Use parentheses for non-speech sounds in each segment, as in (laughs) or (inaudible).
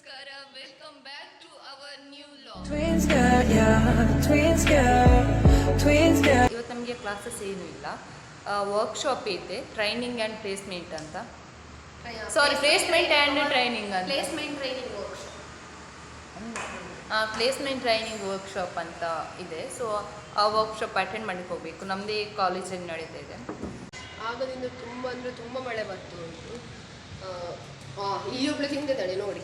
ನಮಸ್ಕಾರ welcome back to our new log girl. ಇವತ್ತು ನಮಗೆ ಕ್ಲಾಸಸ್ ಏನೂ ಇಲ್ಲ. ವರ್ಕ್ಶಾಪ್ ಇದೆ ಟ್ರೈನಿಂಗ್ ಆ್ಯಂಡ್ ಪ್ಲೇಸ್ಮೆಂಟ್ ಅಂತ. ಸಾರಿ ಪ್ಲೇಸ್ಮೆಂಟ್ ಆ್ಯಂಡ್ ಟ್ರೈನಿಂಗ್ ಅಂತ. Placement training workshop placement training workshop ಅಂತ ಇದೆ. ಸೊ ಆ ವರ್ಕ್ಶಾಪ್ ಅಟೆಂಡ್ ಮಾಡಲಿಕ್ಕೆ ಹೋಗಬೇಕು. ನಮ್ಮದೇ ಕಾಲೇಜಲ್ಲಿ ನಡೀತಾ ಇದೆ. ಆಗದಿಂದ ತುಂಬ ಅಂದರೆ ತುಂಬ ಮಳೆ ಬರ್ತಾ ಉಂಟು ಆ, ಈ ಒಬ್ಳು ತಿಂದಿದ್ದಾಳೆ ನೋಡಿ.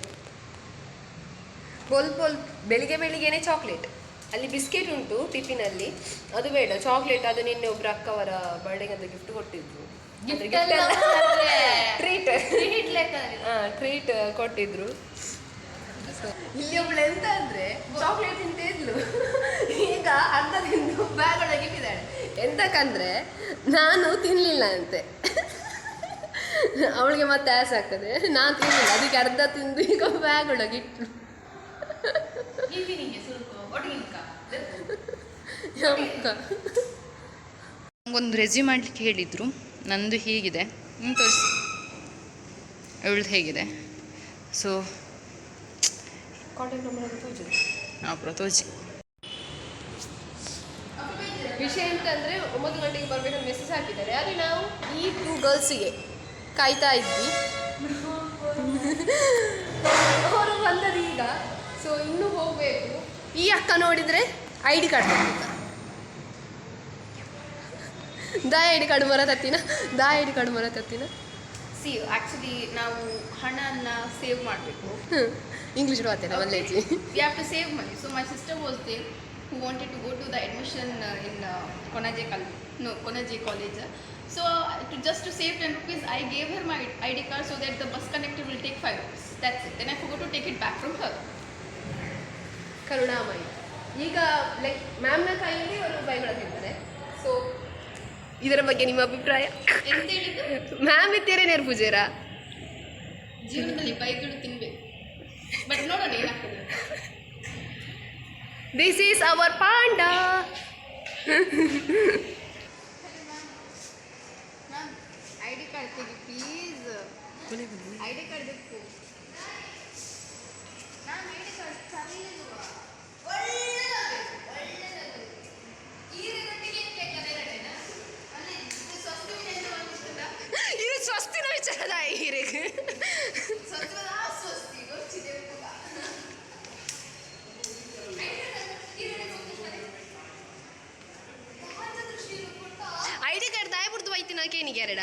ಪೊಲ್ ಪೊಲ್ ಬೆಳಿಗ್ಗೆ ಬೆಳಿಗ್ಗೆನೆ ಚಾಕ್ಲೇಟ್ ಅಲ್ಲಿ ಬಿಸ್ಕೆಟ್ ಉಂಟು ಟಿಫಿನಲ್ಲಿ. ಅದು ಬೇಡ ಚಾಕ್ಲೇಟ್ ಅದು ನಿನ್ನೆ ಒಬ್ರು ಅಕ್ಕವರ ಬರ್ಡೇಗೆ ಅಂತ ಗಿಫ್ಟ್ ಕೊಟ್ಟಿದ್ರು. ಟ್ರೀಟ್ ಟ್ರೀಟ್ (laughs) ಕೊಟ್ಟಿದ್ರು. ಇಲ್ಲಿ ಒಬ್ಳು ಎಂತ ಅಂದ್ರೆ ಚಾಕ್ಲೇಟ್ ತಿಂತ ಇದ್ಲು. ಈಗ ಅರ್ಧ ತಿಂದು ಬ್ಯಾಗ್ ಒಳಗೆ ಇಟ್ಟಿದ್ದಾಳೆ. ಎಂತಕ್ಕಂದ್ರೆ ನಾನು ತಿನ್ಲಿಲ್ಲ ಅಂತೆ. ಅವಳಿಗೆ ಮತ್ತೆ ಆಸೆ ಆಗ್ತದೆ. ನಾನು ತಿನ್ಲಿಲ್ಲ ಅದಕ್ಕೆ ಅರ್ಧ ತಿಂದು ಈಗ ಬ್ಯಾಗ್ ಒಳಗೆ ಇಟ್ಲು. ನಮಗೊಂದು ರೆಸ್ಯೂ ಮಾಡಲಿಕ್ಕೆ ಹೇಳಿದರು. ನಂದು ಹೀಗಿದೆ. ನೀನು ತೋರಿಸಿ. ಅವಳ್ದು ಹೇಗಿದೆ. ಸೊ ಪ್ರತೋಜಿ ವಿಷಯ ಅಂತಂದ್ರೆ ಅಂದರೆ ಒಂಬತ್ತು ಗಂಟೆಗೆ ಬರಬೇಕಂತ ಮೆಸೇಜ್ ಹಾಕಿದ್ದಾರೆ. ಆದರೆ ನಾವು ಈ ಟೂ ಗರ್ಲ್ಸಿಗೆ ಕಾಯ್ತಾ ಇದ್ವಿ. (laughs) ಅವರು ಬಂದದೀಗ. ಸೊ ಇನ್ನೂ ಹೋಗಬೇಕು. ಈ ಅಕ್ಕ ನೋಡಿದರೆ ಐ ಡಿ ಕಾರ್ಡ್ ಬಂದಿಲ್ಲ ದಾ ಐ ಡಿ ಕಾರ್ಡ್ ಬರತತ್ತಿನ ದಾ ಐ ಡಿ ಕಾರ್ಡ್ ಬರತತ್ತಿನ ಸಿ ಆ್ಯಕ್ಚುಲಿ ನಾವು ಹಣನ ಸೇವ್ ಮಾಡಬೇಕು ಇಂಗ್ಲೀಷ್ ಮಾತೇನೆ ಮಲ್ಲೇಜಿ we have to save money so my sister was they who wanted to go to the admission in in uh, Konaje Kal- no Konaje college. So uh, to just to save 10 rupees, I gave her my ID card so that the bus conductor will take 5 rupees. That's it. Then to take it back from her. ಕರುಣಾಮಯಿ. ಈಗ like ಮ್ಯಾಮ್ನ ಕೈಯಲ್ಲಿ ಅವರು ಬೈಗಳಾಗಿದ್ದಾರೆ so ಇದರ ಬಗ್ಗೆ ನಿಮ್ಮ ಅಭಿಪ್ರಾಯ? Ma'am ಇತ್ತೀರೇ ನೇರ್ ಪೂಜೆರಾ? ಜೀವನದಲ್ಲಿ ಬೈಗಳು ತಿನ್ಬೇಕು. ಬಟ್ ನೋಡೋಣ ಏನಾಗ್ತದೆ this is our panda. I D card ತೆಗಿ ಪ್ಲೀಸ್ ಐ ಡಿ ಕಾರ್ಡ್ ಬೇಕು. ಸ್ವಸ್ತಿನ ವಿಚಾರದ ಹೀರೆಗೆ ಸ್ವಚ್ಛದ ಸ್ವಸ್ತಿ ಗೊತ್ತಿದೆ ಕೂಡ ಐ ಡಿ ಕಾರ್ಡ್ ದಾಯ ಬಿಡ್ದು ಬೈತಿನ ಕೇನಿಗೆ ಎರಡ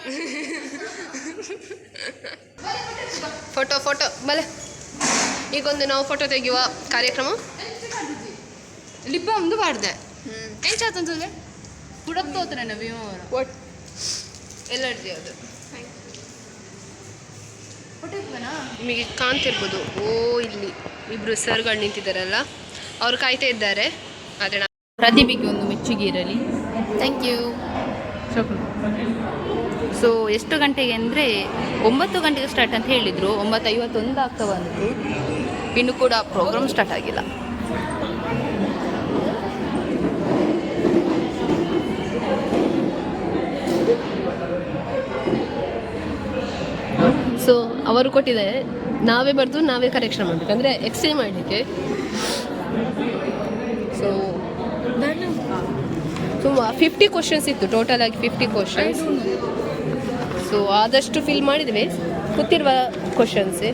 (laughs) ಫೋಟೋ ಫೋಟೋ ಬಲೆ. ಈಗೊಂದು ನಾವು ಫೋಟೋ ತೆಗೆಯುವ ಕಾರ್ಯಕ್ರಮ. ಲಿಪ್ ಒಂದು ಮಾಡಿದೆ ತೋತ್ರೆ ಭೀಮ ಅವರು. ಒಟ್ ಎಲರ್ಜಿ ಅದು. ನಿಮಗೆ ಕಾಣ್ತಿರ್ಬೋದು. ಓ ಇಲ್ಲಿ ಇಬ್ರು ಸರ್ಗಳು ನಿಂತಿದ್ದಾರಲ್ಲ. ಅವ್ರು ಕಾಯ್ತಾ ಇದ್ದಾರೆ. ಆದರೆ ಪ್ರತಿಭೆಗೆ ಒಂದು ಮೆಚ್ಚುಗೆ ಇರಲಿ. ಥ್ಯಾಂಕ್ ಯು ಸೊ ಎಷ್ಟು ಗಂಟೆಗೆ ಅಂದರೆ ಒಂಬತ್ತು ಗಂಟೆಗೆ ಸ್ಟಾರ್ಟ್ ಅಂತ ಹೇಳಿದರು. ಒಂಬತ್ತು ಐವತ್ತೊಂದು ಆಗ್ತಾ ಬಂತು. ಇನ್ನು ಕೂಡ ಪ್ರೋಗ್ರಾಮ್ ಸ್ಟಾರ್ಟ್ ಆಗಿಲ್ಲ. ಸೊ ಅವರು ಕೊಟ್ಟಿದ್ದಾರೆ ನಾವೇ ಬರೆದು ನಾವೇ ಕರೆಕ್ಷನ್ ಮಾಡಬೇಕು. ಅಂದರೆ ಎಕ್ಸ್ಚೇಂಜ್ ಮಾಡಲಿಕ್ಕೆ ಸೊ ತುಂಬ ಫಿಫ್ಟಿ ಕ್ವಶನ್ಸ್ ಇತ್ತು ಟೋಟಲ್ ಆಗಿ ಫಿಫ್ಟಿ ಕ್ವಶನ್ಸ್ ಸೊ ಆದಷ್ಟು ಫಿಲ್ ಮಾಡಿದ್ವಿ ಗೊತ್ತಿರುವ ಕ್ವಶನ್ಸೇ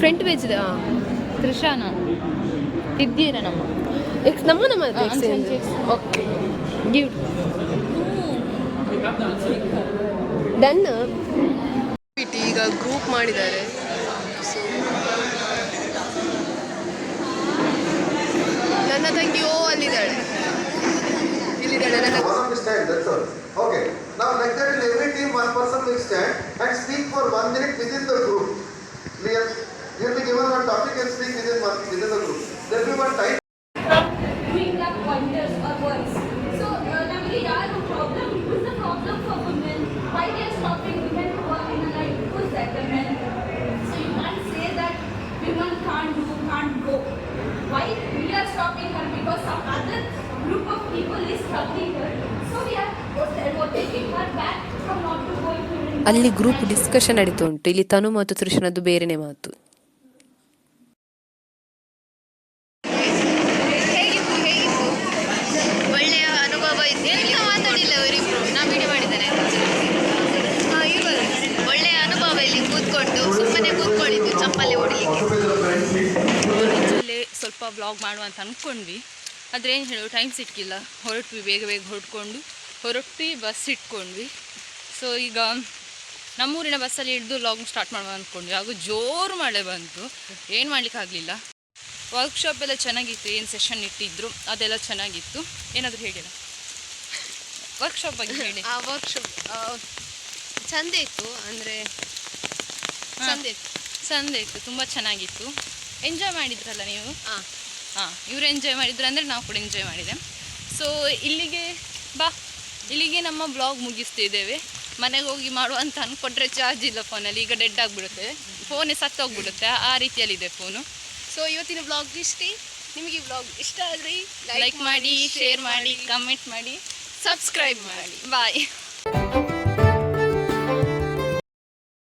ಫ್ರಂಟ್ ಪೇಜ್ ತ್ರಿಶಾನ ಹಾಂ ತ್ರಿಷಾನ ಇದ್ದೀರ ನಮ್ಮ. ಎಕ್ಸ್ ನಮ್ಮ ನಮ್ಮ. ಓಕೆ ಗಿವ್ ಡನ್ ಈಗ ಗ್ರೂಪ್ ಮಾಡಿದ್ದಾರೆ. ನನ್ನ ತಂಗಿಯೋ ಅಲ್ಲಿದ್ದಾಳೆ ಇಲ್ಲಿದ್ದಾಳೆ ನನ್ನ okay Now like that in every team one person will stand and speak for one minute within the group. Clear? You will be given one topic and speak within the group. There will be one time. We have wonders or works. So uh, ನಮಗೆ ಯಾರು problem? Who is the problem for women? Why they are stopping women to work in a life? Who is that the men? So you can't say that women can't do, can't go. Why? supporting her because some other group of people is struggling her. So we are motivating her back from not to go to ಅಲ್ಲಿ group discussion ನಡೀತು ಉಂಟು ಇಲ್ಲಿ ತನು ಮತ್ತು ತೃಷ್ಣದ್ದು ಬೇರೆನೆ ಮಾತು vlog ಮಾಡುವ ಅಂತ ಅಂದ್ಕೊಂಡ್ವಿ ಆದರೆ ಏನು ಹೇಳೋ ಟೈಮ್ ಸಿಕ್ಕಿಲ್ಲ. ಹೊರಟ್ವಿ ಬೇಗ ಬೇಗ ಹೊರಟ್ಕೊಂಡು. ಹೊರಟ್ವಿ ಬಸ್ ಇಟ್ಕೊಂಡ್ವಿ. ಸೊ ಈಗ ನಮ್ಮೂರಿನ ಬಸ್ಸಲ್ಲಿ ಹಿಡಿದು ಲಾಗ್ ಸ್ಟಾರ್ಟ್ ಮಾಡುವ ಅಂದ್ಕೊಂಡ್ವಿ ಹಾಗೂ ಜೋರು ಮಳೆ ಬಂತು. ಏನು ಮಾಡಲಿಕ್ಕಾಗಲಿಲ್ಲ ವರ್ಕ್ಶಾಪ್ ಎಲ್ಲ ಚೆನ್ನಾಗಿತ್ತು. ಏನು ಸೆಷನ್ ಇಟ್ಟಿದ್ರು ಅದೆಲ್ಲ ಚೆನ್ನಾಗಿತ್ತು. ಏನಾದರೂ ಹೇಳಿಲ್ಲ ವರ್ಕ್ಶಾಪ್ ಬಗ್ಗೆ ಹೇಳಿ. ಆ ವರ್ಕ್ಶಾಪ್ ಚಂದ ಇತ್ತು. ಅಂದರೆ ಚಂದ ಇತ್ತು. ಚಂದ ಇತ್ತು. ತುಂಬ ಚೆನ್ನಾಗಿತ್ತು. ಎಂಜಾಯ್ ಮಾಡಿದ್ರಲ್ಲ ನೀವು? ಹಾಂ ಹಾಂ ಇವರು ಎಂಜಾಯ್ ಮಾಡಿದ್ರು ಅಂದರೆ ನಾವು ಕೂಡ ಎಂಜಾಯ್ ಮಾಡಿದೆ. ಸೊ ಇಲ್ಲಿಗೆ ಬಾ. ಇಲ್ಲಿಗೆ ನಮ್ಮ ಬ್ಲಾಗ್ ಮುಗಿಸ್ತಿದ್ದೇವೆ ಮನೆಗೆ ಹೋಗಿ ಮಾಡುವ ಅಂತ ಅಂದ್ಕೊಂಡ್ರೆ ಚಾರ್ಜ್ ಇಲ್ಲ ಫೋನಲ್ಲಿ ಈಗ ಡೆಡ್ ಆಗಿಬಿಡುತ್ತೆ. ಫೋನೇ ಸತ್ತೋಗ್ಬಿಡುತ್ತೆ. ಆ ರೀತಿಯಲ್ಲಿದೆ ಫೋನು ಸೊ ಇವತ್ತಿನ ಬ್ಲಾಗ್ ಇಷ್ಟೇ? ನಿಮಗೆ ಈ ಬ್ಲಾಗ್ ಇಷ್ಟ ಆದರೆ ಲೈಕ್ ಮಾಡಿ ಶೇರ್ ಮಾಡಿ ಕಮೆಂಟ್ ಮಾಡಿ ಸಬ್ಸ್ಕ್ರೈಬ್ ಮಾಡಿ. ಬಾಯ್